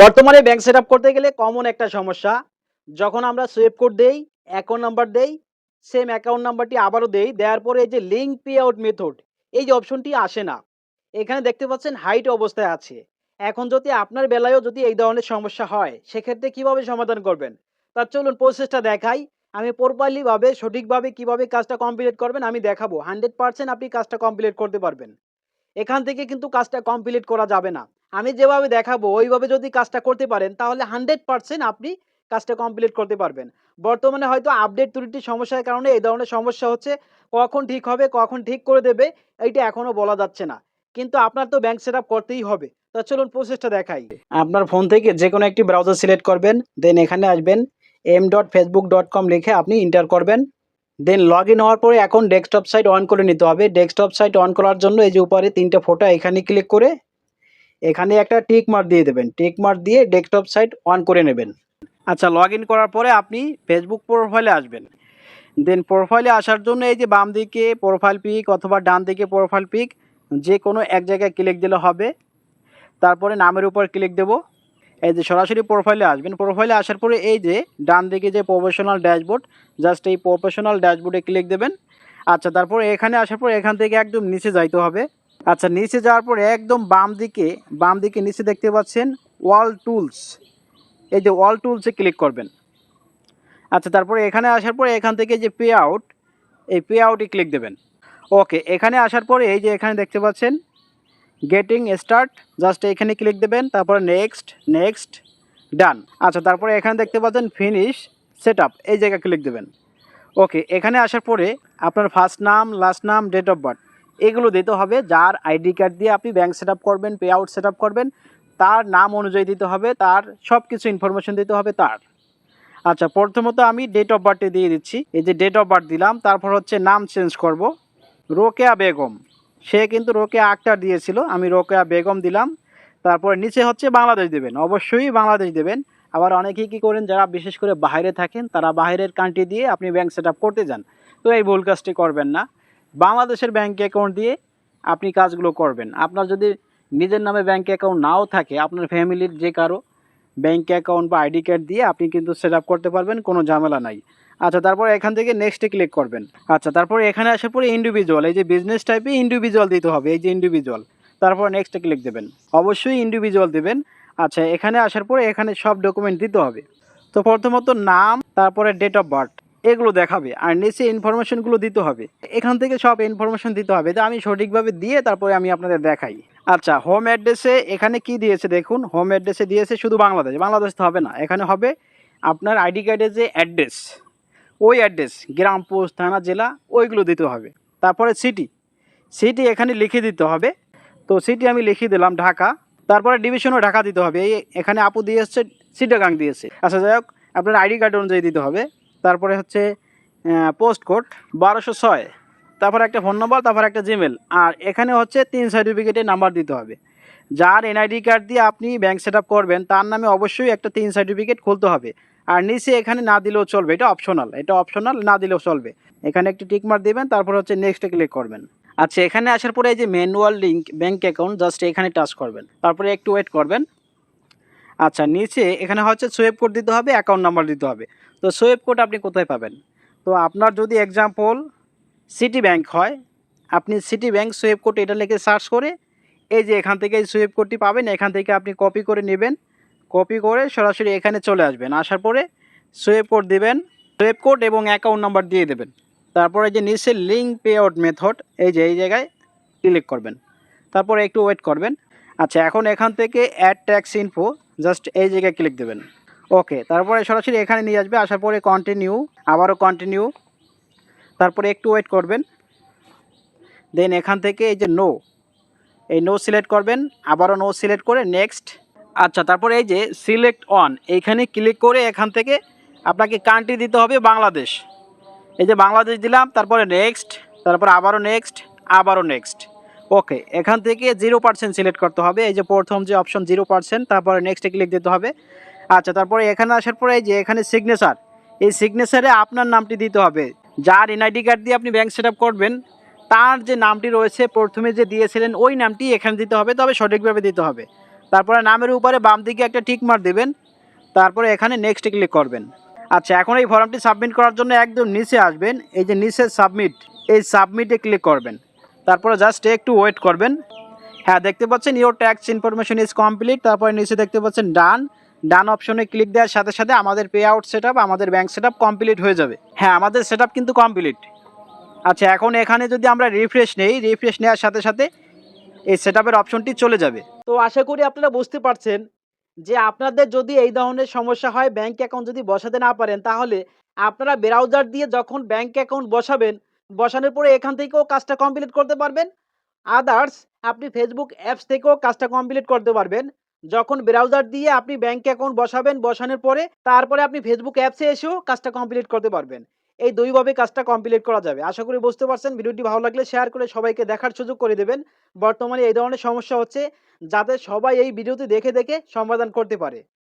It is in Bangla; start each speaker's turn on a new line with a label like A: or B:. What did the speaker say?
A: বর্তমানে ব্যাংক সেট করতে গেলে কমন একটা সমস্যা। যখন আমরা সুইপ কোড দেই অ্যাকাউন্ট নাম্বার দেই সেম অ্যাকাউন্ট নাম্বারটি আবারও দেই, দেওয়ার পরে এই যে লিঙ্ক পে আউট মেথড এই যে অপশনটি আসে না। এখানে দেখতে পাচ্ছেন হাইট অবস্থায় আছে। এখন যদি আপনার বেলায়ও যদি এই ধরনের সমস্যা হয়, সেক্ষেত্রে কীভাবে সমাধান করবেন? তার চলুন প্রসেসটা দেখাই। আমি প্রপারলিভাবে সঠিকভাবে কীভাবে কাজটা কমপ্লিট করবেন, আমি দেখাবো। হান্ড্রেড পার্সেন্ট আপনি কাজটা কমপ্লিট করতে পারবেন। এখান থেকে কিন্তু কাজটা কমপ্লিট করা যাবে না। আমি যেভাবে দেখাবো, ওইভাবে যদি কাজটা করতে পারেন, তাহলে হান্ড্রেড পার্সেন্ট আপনি কাজটা কমপ্লিট করতে পারবেন। বর্তমানে হয়তো আপডেট ত্রুটির সমস্যার কারণে এই ধরনের সমস্যা হচ্ছে, কখন ঠিক হবে, কখন ঠিক করে দেবে, এইটা এখনও বলা যাচ্ছে না। কিন্তু আপনার তো ব্যাংক সেট করতেই হবে। তা চলুন প্রসেসটা দেখাই। আপনার ফোন থেকে যে কোনো একটি ব্রাউজার সিলেক্ট করবেন দেন এখানে আসবেন M dot Facebook dot com লিখে আপনি ইন্টার করবেন। দেন লগ ইন হওয়ার পরে এখন ডেস্কটপ সাইট অন করে নিতে হবে। ডেস্কটপ সাইট অন করার জন্য এই যে উপরে তিনটে ফটো এখানে ক্লিক করে এখানে একটা টিক মার্ক দিয়ে দেবেন। টিক মার্ক দিয়ে ডেস্কটপ সাইট অন করে নেবেন। আচ্ছা লগ করার পরে আপনি ফেসবুক প্রোফাইলে আসবেন। দেন প্রোফাইলে আসার জন্য এই যে বাম দিকে প্রোফাইল পিক অথবা ডান দিকে প্রোফাইল পিক যে কোনো এক জায়গায় ক্লিক দিলে হবে। তারপরে নামের উপর ক্লিক দেব। এই যে সরাসরি প্রোফাইলে আসবেন। প্রোফাইলে আসার পরে এই যে ডান দিকে যে প্রফেশনাল ড্যাশবোর্ড জাস্ট এই প্রফেশনাল ড্যাশবোর্ডে ক্লিক দেবেন। আচ্ছা তারপর এখানে আসার পর এখান থেকে একদম নিচে যাইতে হবে। আচ্ছা নিচে যাওয়ার পর একদম বাম দিকে বাম দিকে নিচে দেখতে পাচ্ছেন ওয়াল টুলস এই যে ওয়াল টুলসে ক্লিক করবেন। আচ্ছা তারপরে এখানে আসার পরে এখান থেকে যে পে আউট এই পে আউটে ক্লিক দেবেন। ওকে এখানে আসার পরে এই যে এখানে দেখতে পাচ্ছেন গেটিং স্টার্ট জাস্ট এখানে ক্লিক দেবেন, তারপরে নেক্সট নেক্সট ডান আচ্ছা তারপরে এখানে দেখতে পাচ্ছেন ফিনিশ সেট এই জায়গায় ক্লিক দেবেন। ওকে এখানে আসার পরে আপনার ফার্স্ট নাম লাস্ট নাম ডেট অফ বার্থ এগুলো দিতে হবে। যার আইডি কার্ড দিয়ে আপনি ব্যাংক সেট করবেন পে আউট সেট করবেন, তার নাম অনুযায়ী দিতে হবে, তার সব কিছু ইনফরমেশন দিতে হবে তার। আচ্ছা প্রথমত আমি ডেট অফ বার্থে দিয়ে দিচ্ছি। এই যে ডেট অফ বার্থ দিলাম, তারপর হচ্ছে নাম চেঞ্জ করব। রোকেয়া বেগম। সে কিন্তু রোকেয়া আক্তার দিয়েছিল। আমি রোকেয়া বেগম দিলাম। তারপরে নিচে হচ্ছে বাংলাদেশ দেবেন। অবশ্যই বাংলাদেশ দেবেন। আবার অনেকেই কী করেন, যারা বিশেষ করে বাইরে থাকেন, তারা বাইরের কান্ট্রি দিয়ে আপনি ব্যাংক সেট করতে যান। তো এই ভুল কাজটি করবেন না। বাংলাদেশের ব্যাংক অ্যাকাউন্ট দিয়ে আপনি কাজগুলো করবেন। আপনার যদি নিজের নামে ব্যাংক অ্যাকাউন্ট নাও থাকে, আপনার ফ্যামিলির যে কারও ব্যাংক অ্যাকাউন্ট বা আইডি কার্ড দিয়ে আপনি কিন্তু সেট করতে পারবেন, কোনো ঝামেলা নাই। আচ্ছা তারপর এখান থেকে নেক্সটে ক্লিক করবেন। আচ্ছা তারপরে এখানে আসার পরে ইন্ডিভিজুয়াল এই যে বিজনেস টাইপে ইন্ডিভিজুয়াল দিতে হবে, এই যে ইন্ডিভিজুয়াল তারপর নেক্সটে ক্লিক দেবেন। অবশ্যই ইন্ডিভিজুয়াল দেবেন। আচ্ছা এখানে আসার পরে এখানে সব ডকুমেন্ট দিতে হবে। তো প্রথমত নাম, তারপরে ডেট অফ বার্থ এগুলো দেখাবে আর নিচে ইনফরমেশনগুলো দিতে হবে। এখান থেকে সব ইনফরমেশন দিতে হবে। তো আমি সঠিকভাবে দিয়ে তারপরে আমি আপনাদের দেখাই। আচ্ছা হোম অ্যাড্রেসে এখানে কি দিয়েছে দেখুন। হোম অ্যাড্রেসে দিয়েছে শুধু বাংলাদেশ। বাংলাদেশ তো হবে না। এখানে হবে আপনার আইডি কার্ডের যে অ্যাড্রেস ওই অ্যাড্রেস গ্রাম, পোস্ট, থানা, জেলা, ওইগুলো দিতে হবে। তারপরে সিটি সিটি এখানে লিখে দিতে হবে। তো সিটি আমি লিখে দিলাম ঢাকা। তারপরে ডিভিশনও ঢাকা দিতে হবে। এই এখানে আপু দিয়ে এসছে সিটাগাং দিয়েছে। আচ্ছা যাই হোক, আপনার আইডি কার্ড অনুযায়ী দিতে হবে। তারপরে হচ্ছে পোস্ট কোড বারোশো ছয়। তারপর একটা ফোন নম্বর তারপর একটা জিমেল আর এখানে হচ্ছে তিন সার্টিফিকেটের নাম্বার দিতে হবে। যার এনআইডি কার্ড দিয়ে আপনি ব্যাংক সেট করবেন, তার নামে অবশ্যই একটা তিন সার্টিফিকেট খুলতে হবে। আর নিচে এখানে না দিলেও চলবে, এটা অপশনাল এটা অপশনাল না দিলেও চলবে। এখানে একটি টিকমার দিবেন, তারপর হচ্ছে নেক্সটে ক্লিক করবেন। আচ্ছা এখানে আসার পরে এই যে manual link bank account just এখানে টাচ করবেন। তারপরে একটু ওয়েট করবেন। আচ্ছা নিচে এখানে হচ্ছে সোয়েব কোড দিতে হবে অ্যাকাউন্ট নাম্বার দিতে হবে। তো সোয়েব কোড আপনি কোথায় পাবেন? তো আপনার যদি এক্সাম্পল সিটি ব্যাংক হয়, আপনি সিটি ব্যাংক সোয়েব কোড এটা লিখে সার্চ করে, এই যে এখান থেকে এই সোয়েব কোডটি পাবেন, এখান থেকে আপনি কপি করে নেবেন। কপি করে সরাসরি এখানে চলে আসবেন, আসার পরে সোয়েব কোড দেবেন, সোয়েব কোড এবং অ্যাকাউন্ট নাম্বার দিয়ে দেবেন। তারপরে যে নিচে লিঙ্ক পে আউট মেথড এই যে এই জায়গায় ক্লিক করবেন। তারপরে একটু ওয়েট করবেন। আচ্ছা এখন এখান থেকে অ্যাড ট্যাক্স ইনফো জাস্ট এই জায়গায় ক্লিক দেবেন। ওকে তারপরে সরাসরি এখানে নিয়ে আসবে, আসার পরে কন্টিনিউ আবারও কন্টিনিউ তারপরে একটু ওয়েট করবেন। দেন এখান থেকে এই যে নো এই নো সিলেক্ট করবেন, আবারও নো সিলেক্ট করে নেক্সট আচ্ছা তারপরে এই যে সিলেক্ট অন এইখানে ক্লিক করে এখান থেকে আপনাকে কান্ট্রি দিতে হবে বাংলাদেশ। এই যে বাংলাদেশ দিলাম, তারপরে নেক্সট তারপর আবারও নেক্সট আবারও নেক্সট ওকে এখান থেকে জিরো পার্সেন্ট সিলেক্ট করতে হবে। এই যে প্রথম যে অপশন জিরো পার্সেন্ট তারপরে নেক্সটে ক্লিক দিতে হবে। আচ্ছা তারপরে এখানে আসার পরে এই যে এখানে সিগনেচার এই সিগনেচারে আপনার নামটি দিতে হবে। যার এনআইডি কার্ড দিয়ে আপনি ব্যাংক সেট করবেন, তার যে নামটি রয়েছে, প্রথমে যে দিয়েছিলেন, ওই নামটি এখানে দিতে হবে, তবে সঠিকভাবে দিতে হবে। তারপরে নামের উপরে বাম দিকে একটা টিক মার দেবেন, তারপরে এখানে নেক্সটে ক্লিক করবেন। আচ্ছা এখন এই ফর্মটি সাবমিট করার জন্য একদম নিচে আসবেন। এই যে নিচে সাবমিট এই সাবমিটে ক্লিক করবেন। তারপরে জাস্ট একটু ওয়েট করবেন। হ্যাঁ দেখতে পাচ্ছেন your tax information is complete তারপরে নিচে দেখতে পাচ্ছেন ডান ডান অপশনে ক্লিক দেওয়ার সাথে সাথে আমাদের পে আউট সেট আমাদের ব্যাঙ্ক সেট কমপ্লিট হয়ে যাবে। হ্যাঁ আমাদের সেট কিন্তু কমপ্লিট আচ্ছা এখন এখানে যদি আমরা রিফ্রেশ নেই রিফ্রেশ নেওয়ার সাথে সাথে এই সেট অপশনটি চলে যাবে। তো আশা করি আপনারা বুঝতে পারছেন যে আপনাদের যদি এই ধরনের সমস্যা হয় ব্যাংক অ্যাকাউন্ট যদি বসাতে না পারেন, তাহলে আপনারা ব্রাউজার দিয়ে যখন ব্যাংক অ্যাকাউন্ট বসাবেন বসানোর পরে এখান থেকেও কাজটা কমপ্লিট করতে পারবেন। আদার্স আপনি ফেসবুক অ্যাপস থেকেও কাজটা কমপ্লিট করতে পারবেন। যখন ব্রাউজার দিয়ে আপনি ব্যাংক অ্যাকাউন্ট বসাবেন, বসানোর পরে তারপরে আপনি ফেসবুক অ্যাপসে এসেও কাজটা কমপ্লিট করতে পারবেন। এই দুইভাবে কাজটা কমপ্লিট করা যাবে। আশা করি বুঝতে পারছেন। ভিডিওটি ভালো লাগলে শেয়ার করে সবাইকে দেখার সুযোগ করে দেবেন। বর্তমানে এই ধরনের সমস্যা হচ্ছে যাতে সবাই এই ভিডিওটি দেখে দেখে সমাধান করতে পারে।